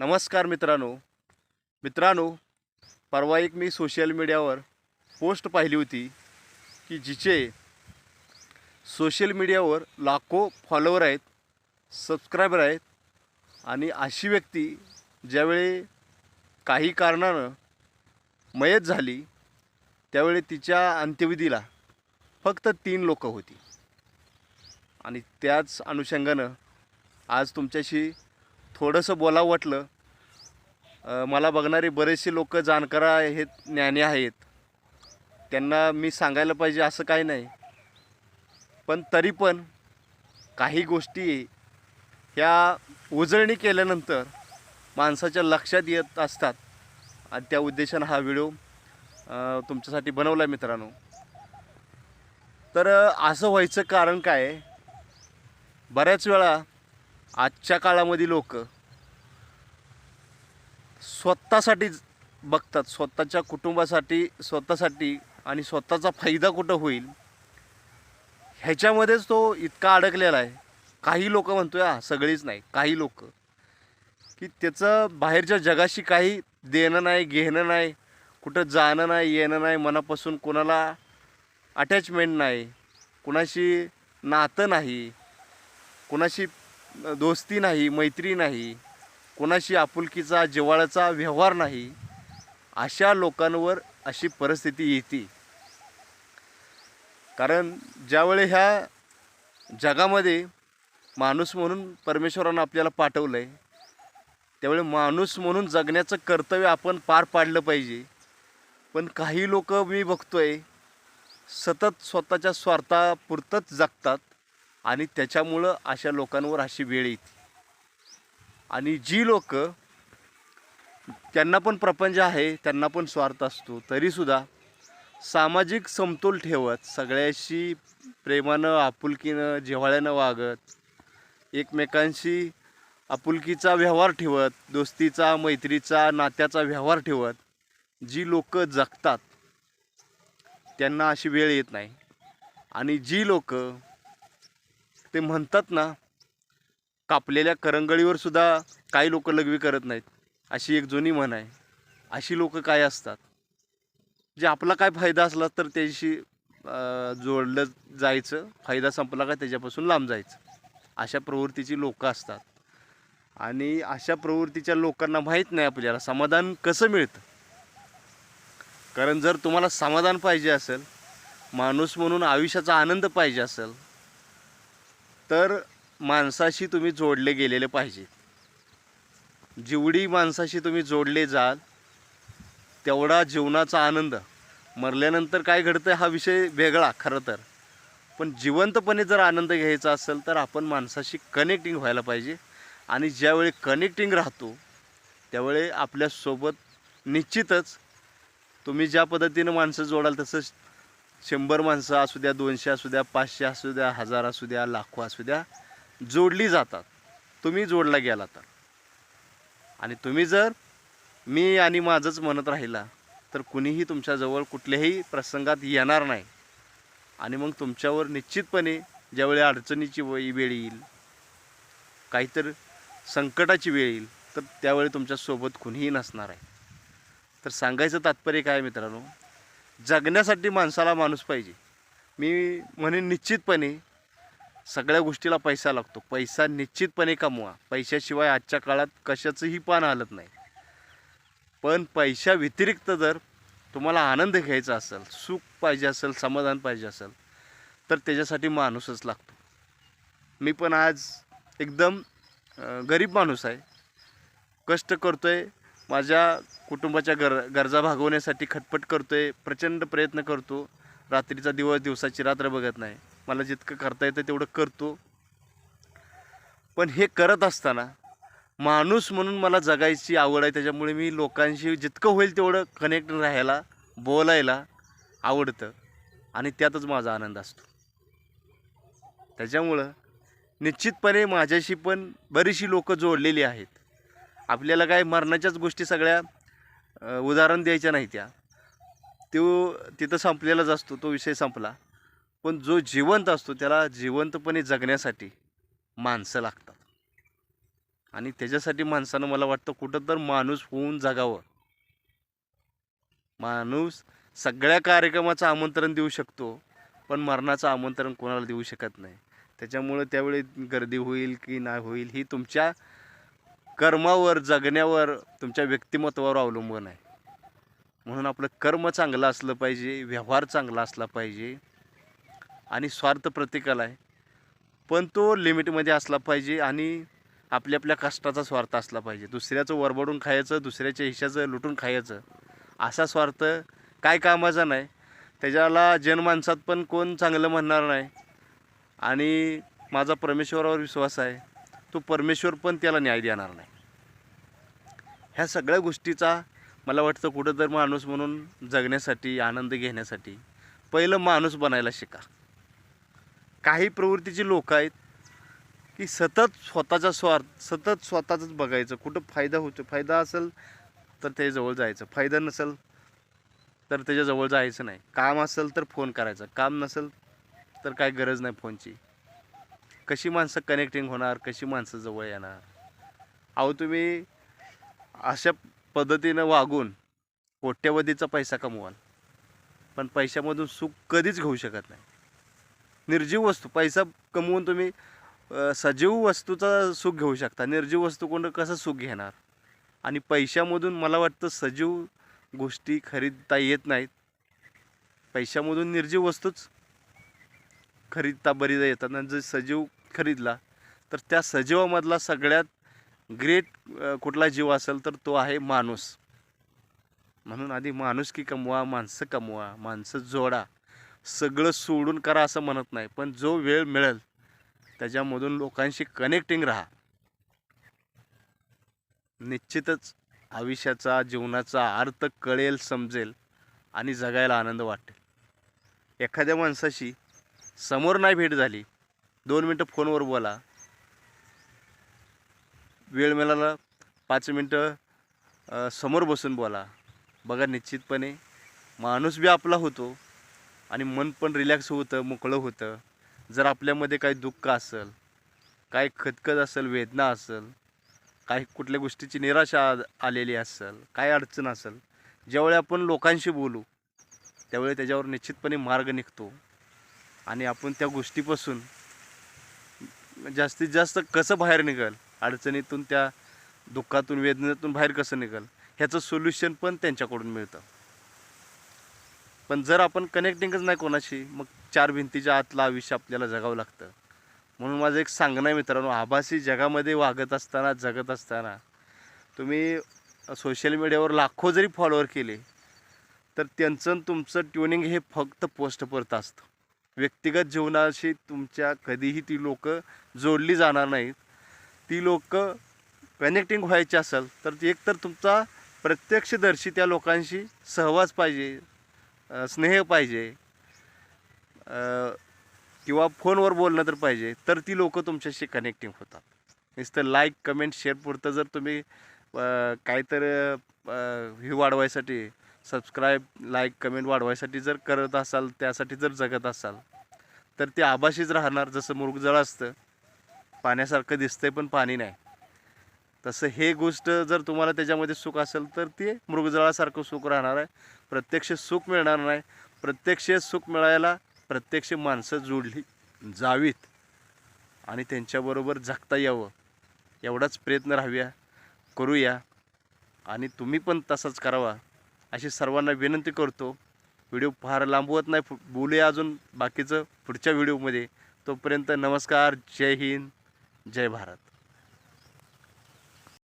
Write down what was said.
नमस्कार मित्रांनो. मित्रांनो परवा एक मी सोशल मीडियावर पोस्ट पाहिली होती की जिचे सोशल मीडियावर लाखो फॉलोवर आहेत सबस्क्रायबर आहेत आणि अशी व्यक्ती ज्यावेळी काही कारणानं मयत झाली त्यावेळी तिच्या अंत्यविधीला फक्त तीन लोक होती. आणि त्याच अनुषंगानं आज तुमच्याशी थोडंसं बोलावं वाटलं. मला बघणारे बरेचसे लोक जाणकार आहेत ज्ञानी आहेत. त्यांना मी सांगायला पाहिजे असं काही नाही. पण तरी पण काही गोष्टी ह्या उजळणी केल्यानंतर माणसाच्या लक्षात येत असतात. आणि त्या उद्देशानं हा व्हिडिओ तुमच्यासाठी बनवला आहे मित्रांनो. तर असं व्हायचं कारण काय? बऱ्याच वेळा आजच्या काळामध्ये लोक स्वतःसाठीच बघतात स्वतःच्या कुटुंबासाठी स्वतःसाठी आणि स्वतःचा फायदा कुठं होईल ह्याच्यामध्येच तो इतका अडकलेला आहे. काही लोक म्हणतो या सगळीच नाही. काही लोक. की त्याचं बाहेरच्या जगाशी काही देणं नाही घेणं नाही कुठं जाणं नाही येणं नाही मनापासून कोणाला अटॅचमेंट नाही कुणाशी नातं नाही कुणाशी दोस्ती नाही मैत्री नाही कुणाशी आपुलकीचा जिव्हाळ्याचा व्यवहार नाही अशा लोकांवर अशी परिस्थिती येते. कारण ज्यावेळी ह्या जगामध्ये माणूस म्हणून परमेश्वरानं आपल्याला पाठवलं आहे त्यावेळी माणूस म्हणून जगण्याचं कर्तव्य आपण पार पाडलं पाहिजे. पण काही लोक मी बघतो आहे सतत स्वतःच्या स्वार्थापुरतंच जगतात आणि त्याच्यामुळं अशा लोकांवर अशी वेळ येते. आणि जी लोक त्यांना पण प्रपंच आहे त्यांना पण स्वार्थ असतो तरीसुद्धा सामाजिक समतोल ठेवत सगळ्याशी प्रेमानं आपुलकीनं जिव्हाळ्यानं वागत एकमेकांशी आपुलकीचा व्यवहार ठेवत दोस्तीचा मैत्रीचा नात्याचा व्यवहार ठेवत जी लोक जगतात त्यांना अशी वेळ येत नाही. आणि जी लोक ते म्हणतात ना कापलेल्या करंगळीवर सुद्धा काही लोक लघवी करत नाहीत. अशी एक जुनी म्हण आहे. अशी लोक काय असतात? जे आपला काय फायदा असला तर त्याशी जोडलं जायचं. फायदा संपला का त्याच्यापासून लांब जायचं. अशा प्रवृत्तीची लोकं असतात. आणि अशा प्रवृत्तीच्या लोकांना माहीत नाही आपल्याला समाधान कसं मिळतं. कारण जर तुम्हाला समाधान पाहिजे असेल माणूस म्हणून आयुष्याचा आनंद पाहिजे असेल तर माणसाशी तुम्ही जोडले गेलेले पाहिजे. जेवढी माणसाशी तुम्ही जोडले जाल तेवढा जीवनाचा आनंद. मरल्यानंतर काय घडतं हा विषय वेगळा खरं तर. पण जिवंतपणे जर आनंद घ्यायचा असेल तर आपण माणसाशी कनेक्टिंग व्हायला पाहिजे. आणि ज्यावेळी कनेक्टिंग राहतो त्यावेळी आपल्यासोबत निश्चितच तुम्ही ज्या पद्धतीनं माणसं जोडाल तसं शंभर माणसं असू द्या दोनशे असू द्या पाचशे असू द्या हजार असू द्या लाखो असू द्या जोडली जातात. तुम्ही जोडला गेला तर. आणि तुम्ही जर मी आणि माझंच म्हणत राहिला तर कुणीही तुमच्याजवळ कुठल्याही प्रसंगात येणार नाही. आणि मग तुमच्यावर निश्चितपणे ज्यावेळी अडचणीची वय वेळ येईल काहीतरी संकटाची वेळ येईल तर त्यावेळी तुमच्यासोबत कुणीही नसणार आहे. तर सांगायचं तात्पर्य काय मित्रांनो? जगण्यासाठी माणसाला माणूस पाहिजे. मी म्हणेन निश्चितपणे सगळ्या गोष्टीला पैसा लागतो. पैसा निश्चितपणे कमवा. पैशाशिवाय आजच्या काळात कशाचंही पान हलत नाही. पण पैशा व्यतिरिक्त जर तुम्हाला आनंद घ्यायचा असेल सुख पाहिजे असेल समाधान पाहिजे असेल तर त्याच्यासाठी माणूसच लागतो. मी पण आज एकदम गरीब माणूस आहे. कष्ट करतो आहे माझ्या कुटुंबाच्या गर गरजा भागवण्यासाठी खटपट करतो आहे प्रचंड प्रयत्न करतो. रात्रीचा दिवस दिवसाची रात्र बघत नाही. मला जितकं करता येतं तेवढं करतो. पण हे करत असताना माणूस म्हणून मला जगायची आवड आहे त्याच्यामुळे मी लोकांशी जितकं होईल तेवढं कनेक्ट राहायला बोलायला आवडतं आणि त्यातच माझा आनंद असतो. त्याच्यामुळं निश्चितपणे माझ्याशी पण बरीचशी लोकं जोडलेली आहेत. आपल्याला काय मरणाच्याच गोष्टी सगळ्या उदाहरण द्यायच्या नाही त्या. तो तिथं संपलेलाच असतो तो विषय संपला. पण जो जिवंत असतो त्याला जिवंतपणे जगण्यासाठी माणसं लागतात. आणि त्याच्यासाठी माणसानं मला वाटतं कुठं तर माणूस होऊन जगावं. माणूस सगळ्या कार्यक्रमाचं आमंत्रण देऊ शकतो पण मरणाचं आमंत्रण कोणाला देऊ शकत नाही. त्याच्यामुळं त्यावेळी गर्दी होईल की नाही होईल ही तुमच्या कर्मावर जगण्यावर तुमच्या व्यक्तिमत्वावर अवलंबून आहे. म्हणून आपलं कर्म चांगलं असलं पाहिजे व्यवहार चांगला असला पाहिजे आणि स्वार्थ प्रत्येकाला आहे. पण तो लिमिटमध्ये असला पाहिजे आणि आपल्या आपल्या कष्टाचा स्वार्थ असला पाहिजे. दुसऱ्याचं वरबडून खायचं दुसऱ्याच्या हिशाचं लुटून खायचं असा स्वार्थ काय कामाचा नाही. त्याच्याला जनमानसात पण कोण चांगलं म्हणणार नाही. आणि माझा परमेश्वरावर विश्वास आहे तो परमेश्वर पण त्याला न्याय देणार नाही. ह्या सगळ्या गोष्टीचा मला वाटतं कुठं तर माणूस म्हणून जगण्यासाठी आनंद घेण्यासाठी पहिलं माणूस बनायला शिका. काही प्रवृत्तीची लोक आहेत की सतत स्वतःचा स्वार्थ सतत स्वतःचंच बघायचं. कुठं फायदा होतो फायदा असेल तर त्याच्याजवळ जायचं. फायदा नसेल तर त्याच्याजवळ जायचं नाही. काम असेल तर फोन करायचा. काम नसेल तर काय गरज नाही फोनची. कशी माणसं कनेक्टिंग होणार? कशी माणसं जवळ येणार? अहो तुम्ही अशा पद्धतीनं वागून कोट्यवधीचा पैसा कमवाल. पण पैशामधून सुख कधीच घेऊ शकत नाही. निर्जीव वस्तू पैसा कमवून तुम्ही सजीव वस्तूचा सुख घेऊ शकता. निर्जीव वस्तू कोण कसं सुख घेणार? आणि पैशामधून मला वाटतं सजीव गोष्टी खरीदता येत नाहीत. पैशामधून निर्जीव वस्तूच खरीदता बरीदा येतात. आणि जर सजीव खरीदला तर त्या सजीवामधला सगळ्यात ग्रेट कुठला जीव असेल तर तो आहे माणूस. म्हणून आधी माणूस की कमवा माणसं कमवा माणसं जोडा. सगळं सोडून करा असं म्हणत नाही. पण जो वेळ मिळेल त्याच्यामधून लोकांशी कनेक्टिंग राहा. निश्चितच आयुष्याचा जीवनाचा अर्थ कळेल समजेल आणि जगायला आनंद वाटेल. एखाद्या माणसाशी समोर नाही भेट झाली दोन मिनटं फोनवर बोला. वेळ मिळाला पाच मिनटं समोर बसून बोला. बघा निश्चितपणे माणूस बी आपला होतो. आणि मन पण रिलॅक्स होतं मोकळं होतं. जर आपल्यामध्ये काही दुःख असेल काही खतखत असेल वेदना असेल काही कुठल्या गोष्टीची निराशा आलेली असेल काय अडचण असेल ज्यावेळी आपण लोकांशी बोलू त्यावेळी त्याच्यावर निश्चितपणे मार्ग निघतो. आणि आपण त्या गोष्टीपासून जास्तीत जास्त कसं बाहेर निघाल? अडचणीतून त्या दुःखातून वेदनेतून बाहेर कसं निघाल? ह्याचं सोल्युशन पण त्यांच्याकडून मिळतं. पण जर आपण कनेक्टिंगच नाही कोणाशी मग चार भिंतीच्या आतलं आयुष्य आपल्याला जगावं लागतं. म्हणून माझं एक सांगणं आहे मित्रांनो आभासी जगामध्ये वागत असताना जगत असताना तुम्ही सोशल मीडियावर लाखो जरी फॉलोअर केले तर त्यांचं तुमचं ट्युनिंग हे फक्त पोस्टपुरतं असतं. व्यक्तिगत जीवनाशी तुमच्या कधीही ती लोकं जोडली जाणार नाहीत. ती लोक कनेक्टिंग व्हायची असेल तर ती एकतर तुमचा प्रत्यक्षदर्शी त्या लोकांशी सहवास पाहिजे स्नेह पाहिजे. किंवा फोनवर बोलणं तर पाहिजे तर ती लोकं तुमच्याशी कनेक्टिंग होतात. नुसतं लाईक कमेंट शेअर पुरतं जर तुम्ही अ, काहीतरी हे वाढवायसाठी सबस्क्राईब लाईक कमेंट वाढवायसाठी जर करत असाल त्यासाठी जर जगत असाल तर ते आभाशीच राहणार. जसं मृगजळ असतं पाण्यासारखं दिसतंय पण पाणी नाही. तसं हे गोष्ट जर तुम्हाला त्याच्यामध्ये सुख असेल तर ते मृगजळासारखं सुख राहणार आहे. प्रत्यक्ष सुख मिळणार नाही. प्रत्यक्ष सुख मिळायला प्रत्यक्ष माणसं जोडली जावीत. आणि त्यांच्याबरोबर जगता यावं. एवढाच प्रयत्न राहूया करूया. आणि तुम्ही पण तसाच करावा अशी सर्वांना विनंती करतो. व्हिडिओ फार लांबवत नाही फु- बोलूया अजून बाकीचं पुढच्या व्हिडिओमध्ये. तोपर्यंत नमस्कार जय हिंद जय भारत.